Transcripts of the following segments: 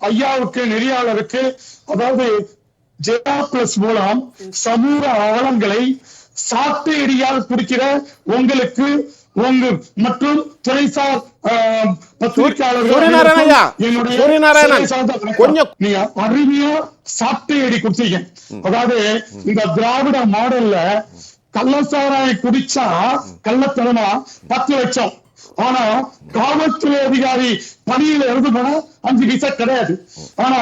ஐயாவுக்கு நெறியாளருக்கு அதாவது ஜெயா பிளஸ் மூலம் சமூக அவலங்களை சாட்டையடியால் பிடிக்கிற உங்களுக்கு உங்க மற்றும் துறைசார் நீங்க அருமையா சாட்டையடி கொடுத்தீங்க அதாவது இந்த திராவிட மாடல்ல கள்ளசாராயம் குடிச்சா கள்ளத்தனமா பத்து லட்சம். ஆனா காவல்துறை அதிகாரி பணியில இருந்து போனா அஞ்சு பைசா கிடையாது. ஆனா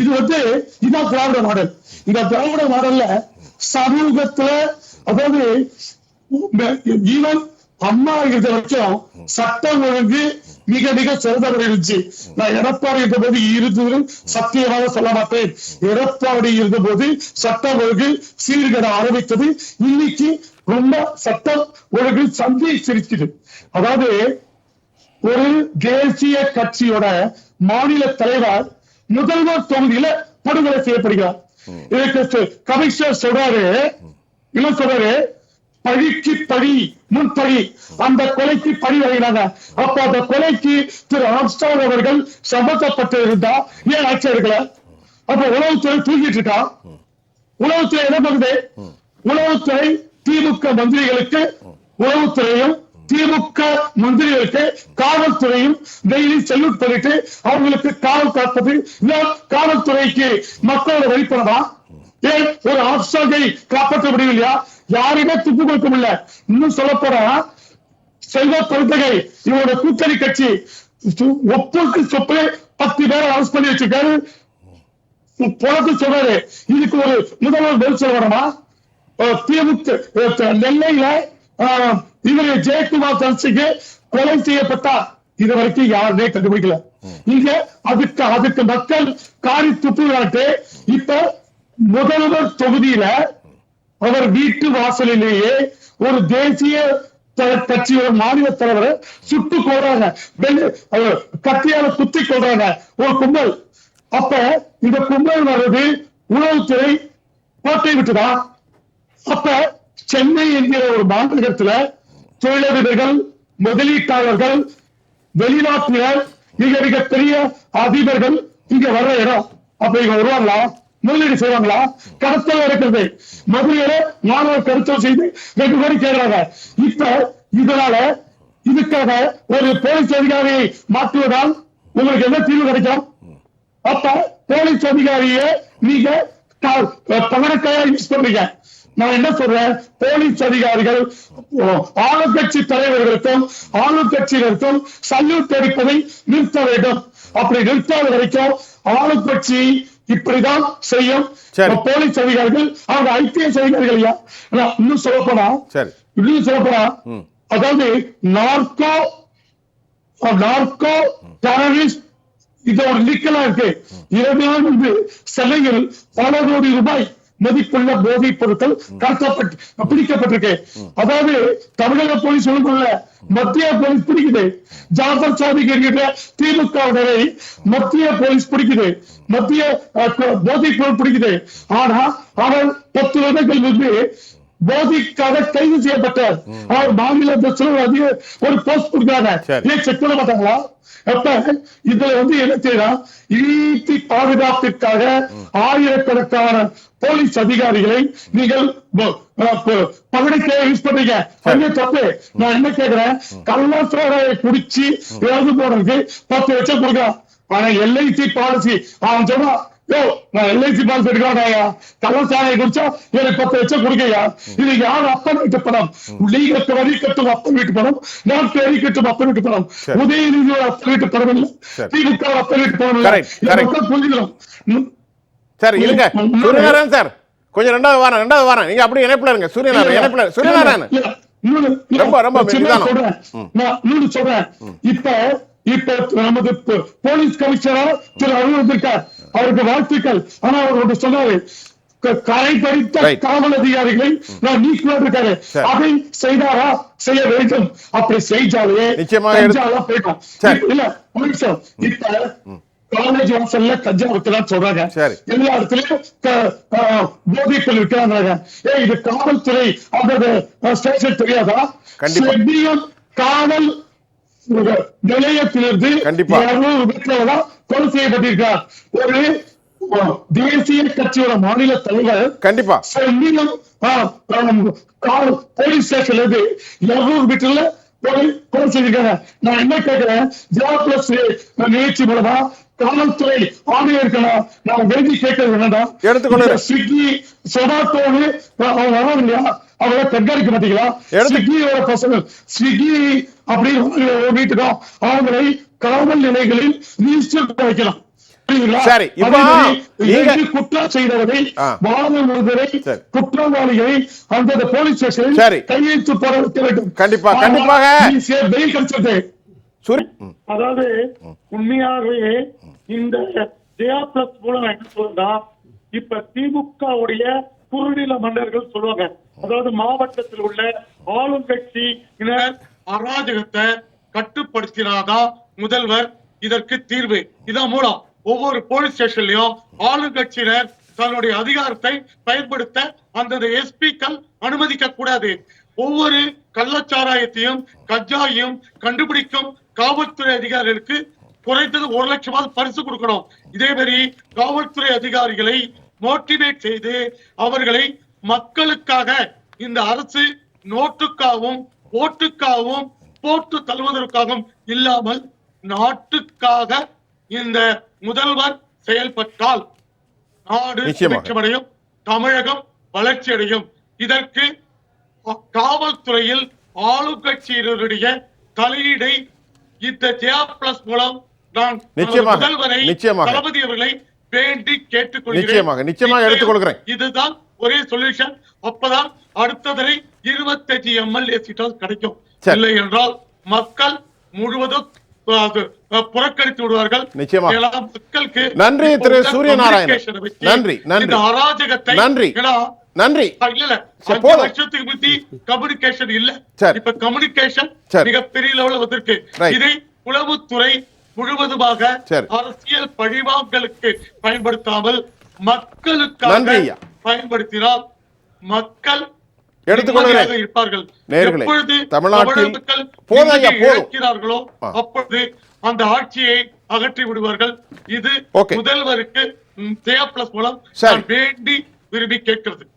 இது வந்து இதுதான் திராவிட மாடல். இந்த திராவிட மாடல்ல சமூகத்துல அதாவது ஈவன் அம்மா இருந்த வரைக்கும் சட்டம் ஒழுங்கு மிக மிக சிறந்தவர் இருந்துச்சு. நான் எடப்பாடி இருந்த போது இருந்தது சத்தியமாக சொல்ல மாட்டேன். எடப்பாடி இருந்த போது சட்டம் ஒழுங்கு சீர்கட ஆரம்பித்தது இன்னைக்கு ரொம்ப சட்டம் ஒழுங்கு சந்தி சிரிக்குது. அதாவது ஒரு தேசிய கட்சியோட மாநில தலைவர் முதல்வர் தொகுதியில படுகொலை செய்யப்படுகிறார். இதுக்கு கமிஷனர் சொல்றாரு என்ன சொல்றாரு? பழிக்கு பழி முன் பழி. அந்த கொலைக்கு பழி வழங்கினாங்க அப்ப அந்த கொலைக்கு திரு ஆம்ஸ்டாங் அவர்கள் சம்பந்தப்பட்டு இருந்தா ஏன் ஆட்சி எடுக்கல? அப்ப உளவுத்துறை தூங்கிட்டு இருக்கா? உளவுத்துறை என்ன பண்ணுது? உளவுத்துறை திமுக மந்திரிகளுக்கு உளவுத்துறையும் திமுக மந்திரிகளுக்கு காவல்துறையும் டெய்லி செல்யூட் பண்ணிட்டு அவங்களுக்கு காவல் காப்பது காவல்துறைக்கு மக்களோட வெளிப்படமா ஏன்? ஒரு ஆப்ஷாங்கை காப்பாற்ற முடியலையா யாருமே துப்பு கொடுக்க முடியல. இன்னும் சொல்ல போற செல்வ கொள்கை இவரோட கூட்டணி கட்சி ஒப்புக்கு சொப்பு பத்து பேரை அரசு பண்ணி வச்சிருக்காரு. புறத்து சொல்றாரு. இதுக்கு ஒரு முதல்வர் பதில் சொல்ல வேணுமா? திமுக நெல்லையில இவரு ஜெயக்குமார் தரிசிக்கு கொலை செய்யப்பட்டார் இது வரைக்கும் யாருமே கண்டுபிடிக்கல இங்க அதுக்கு அதுக்கு மக்கள் காரி துப்புகிறாட்டு இப்ப முதல்வர் தொகுதியில அவர் வீட்டு வாசலிலேயே ஒரு தேசிய கட்சியோட மாநில தலைவரை சுட்டு கொள்றாங்க கத்தியால குத்தி கொள்றாங்க ஒரு கும்பல் அப்ப இந்த கும்பல் வர்றது உளவுத்துறை கோட்டை விட்டுதா அப்ப சென்னை என்கிற ஒரு மாநகரத்துல தொழிலதிபர்கள் முதலீட்டாளர்கள் வெளிநாட்டினர் மிக மிக பெரிய அதிபர்கள் இங்க வர்ற இடம். அப்ப இங்க வருவாங்களா? முதலீடு செய்வாங்களா? கடத்தல் இருக்கிறது மதுரையில மாணவர் கருத்தல் செய்து ரெண்டு கோடி கேட்கிறாங்க இப்ப இதனால இதுக்காக ஒரு போலீஸ் அதிகாரியை மாற்றுவதால் உங்களுக்கு என்ன தீர்வு கிடைக்கும்? அப்ப போலீஸ் அதிகாரியை நீங்க பகடக்காயா யூஸ் பண்றீங்க நான் என்ன சொல்றேன்? போலீஸ் அதிகாரிகள் ஆளுங்கட்சி தலைவர்களுக்கும் ஆளுங்கட்சியினருக்கும் சல்யூட் அடிப்பதை நிறுத்த வேண்டும். அப்படி நிறுத்தாத வரைக்கும் ஆளுங்கட்சி இப்படிதான் செய்யும். போலீஸ் அதிகாரிகள் அவங்க ஐபிஎஸ் அதிகாரிகள் இன்னும் சொல்ல போனா இன்னும் சொல்ல போனா அதாவது நார்கோ நார்கோ டெரரிஸ்ட் இது ஒரு லீக்கலா இருக்கு. இரண்டு நாள் முன்பு சென்னையில் பல கோடி ரூபாய் மதிப்புள்ள போதைப் பொருட்கள் கடத்தப்பட்டு பிடிக்கப்பட்டிருக்கு. அதாவது தமிழக போலீஸ் ஒழுங்குள்ள மத்திய போலீஸ் பிடிக்குது. ஜாஃபர் சாதிக் என்கிற திமுகவினரை மத்திய போலீஸ் பிடிக்குது. மத்திய போதைப் பொருள் பிடிக்குது. ஆனா அவர் பத்து வருடங்கள் முன்பு போதிக்காக கைது செய்யப்பட்டார். அவர் மாநில பிரச்சனை அதிக ஒரு போஸ்ட் கொடுக்குறாங்க சரி. ஏன் செக் பண்ண மாட்டாங்களா? அப்ப இதுல வந்து என்ன செய்யலாம் நீதி பாதுகாப்பிற்காக ஆயிரக்கணக்கான போலீஸ் அதிகாரிகளை நீங்கள் பகடைக்கே யூஸ் பண்றீங்க. அது தப்பு. நான் என்ன கேக்குறேன்? கள்ளச்சாராய குடிச்சு இறந்து போனதுக்கு பத்து லட்சம் கொடுக்கலாம் ஆனா எல்ஐசி பாலிசி அவன் சொன்னா நான் எல்ஐசி பாலிசி எடுக்கிறாயா கள்ளச்சாராய குடிச்சா எனக்கு பத்து லட்சம் கொடுக்கையா இது யார் அப்பன் வீட்டு பணம்? நீங்க வரி கட்டும் அப்பன் வீட்டு பணம். நான் வரி கட்டும் அப்பன் வீட்டு பணம். உதயநிதியோட அப்பன் வீட்டு பணம் இல்லை. திமுக அப்பன் வீட்டு பணம் இல்லை. Correct, இதை correct. மக்கள் புரிஞ்சுக்கணும். ம். சரி இருங்க. சூரியநாராயணன் சார். கொஞ்சம் ரெண்டாவது வாரம் ரெண்டாவது வாரம். நீங்க அப்படியே இணைப்புல இருங்க. சூரியநாராயணன் இணைப்புல சூரியநாராயணன் ரொம்ப, ரொம்ப. சொல்றேன். இப்ப இப்ப நமது போலீஸ் கமிஷனர் திரு அருள் வந்திருக்கார். அவருக்கு வாழ்த்துக்கள். ஆனா அவர் ஒன்று சொன்னாரு. கரை Right. காவல் அதிகாரிகளை நான் இருக்காரு சரி. அதை செய்தாரா? செய்ய வேண்டும். அப்படி செய்தாலே நிச்சயமாக. இப்ப- இல்ல இப்ப காலேஜ் வாசல்ல கஞ்சா விற்கலாம் சொல்றாங்க. எல்லா இடத்துலயும் போதைப்பொருள் விற்கிறாங்க ஏய் இது காவல்துறை அந்த ஸ்டேஷன் தெரியாதா? காவல் நிலையத்திலிருந்து கண்டிப்பா. கொலை செய்யப்பட்டிருக்கார் ஒரு தேசிய கட்சியோட மாநில தலைவர் கண்டிப்பா. போலீஸ் ஸ்டேஷன்ல இருந்து இருநூறு மீட்டர்ல கொலை செய்திருக்காங்க. நான் என்ன கேட்கிறேன் ஜா பிளஸ் நிகழ்ச்சி மூலமா காவல்துறை ஆணையர்களா நான் வேண்டி கேட்கறது என்னடா எடுத்துக்கொள்கிறேன். இந்த ஸ்விக்கி சொமாட்டோன்னு அவங்க வராங்க இல்லையா அவங்கள கண்காணிக்க மாட்டீங்களா? எடுத்து- ஸ்விக்கியோட பசங்க. ஸ்விக்கி அப்படின்னு வீட்டுக்கும் அவங்களை காவல் நிலையங்களில் ரிஜிஸ்டர் வைக்கலாம்? சரி, குற்றம் செய்தவரை சரி. குற்றவாளிகளை அந்த போலீஸ் ஸ்டேஷனில் சரி. கையெழுத்து போட வைக்க வேண்டும். கண்டிப்பா, கண்டிப்பாக. பெயில் கிடைச்சது அதாவது உண்மையாகவே இந்த ஜெயா பிளஸ் மூலம் என்ன சொல்றா இப்ப திமுகவுடைய குறுநில மன்னர்கள் சொல்லுவாங்க அதாவது மாவட்டத்தில் உள்ள ஆளுங்கட்சியினர் அராஜகத்தை கட்டுப்படுத்தினாதா முதல்வர்? இதற்கு தீர்வு. இதன் மூலம் ஒவ்வொரு போலீஸ் ஸ்டேஷன்லயும் ஆளுங்கட்சியினர் தன்னுடைய அதிகாரத்தை பயன்படுத்த அந்த எஸ்பிக்கள் அனுமதிக்க கூடாது ஒவ்வொரு கள்ளச்சாராயத்தையும் கஜாயும் கண்டுபிடிக்கும் காவல்துறை அதிகாரிகளுக்கு குறைந்தது ஒரு லட்சமாவது பரிசு கொடுக்கணும். இதே மாதிரி காவல்துறை அதிகாரிகளை மோட்டிவேட் செய்து அவர்களை மக்களுக்காக இந்த அரசு நோட்டுக்காகவும் ஓட்டுக்காகவும் போட்டு தள்ளுவதற்காகவும் இல்லாமல் நாட்டுக்காக இந்த முதல்வர் செயல்பட்டால் நாடு தமிழகம் வளர்ச்சி அடையும் இதற்கு காவல்துறையில் ஆளுங்கட்சியினருடைய தலையீடை இந்த ஜெயா பிளஸ் மூலம் நான் முதல்வரை. தளபதி அவர்களை வேண்டி கேட்டுக்கொள்கிறேன் நிச்சயமாக, நிச்சயமாக இது- எடுத்துக்கொள்கிறேன். இதுதான் ஒரே சொல்யூஷன் அப்பதான் அடுத்ததனை இருபத்தஞ்சு எம்எல்ஏ சீட்டால் கிடைக்கும். இல்லை என்றால் மக்கள் முழுவதும் புறக்கணித்து விடுவார்கள் மக்களுக்கு நன்றி திரு சூரியநாராயணன். நன்றி, நன்றி. அராஜகத்தை நன்றி. நன்றி இல்ல. வருஷத்துக்கு முந்தி கம்யூனிகேஷன் இல்ல. இப்ப கம்யூனிகேஷன். மிகப்பெரிய லெவல்ல வந்திருக்கு. இதை உளவுத்துறை முழுவதுமாக. அரசியல் பழிவாங்கலுக்கு பயன்படுத்தாமல் மக்களுக்காக. பயன்படுத்தினால் மக்கள் இருப்பார்கள். எப்பொழுது தமிழ்நாட்டில் தமிழக மக்கள் ஆ. அப்பொழுது அந்த ஆட்சியை அகற்றி விடுவார்கள். இது. முதல்வருக்கு ஜெயா பிளஸ் மூலம் வேண்டி விரும்பி கேட்கிறது.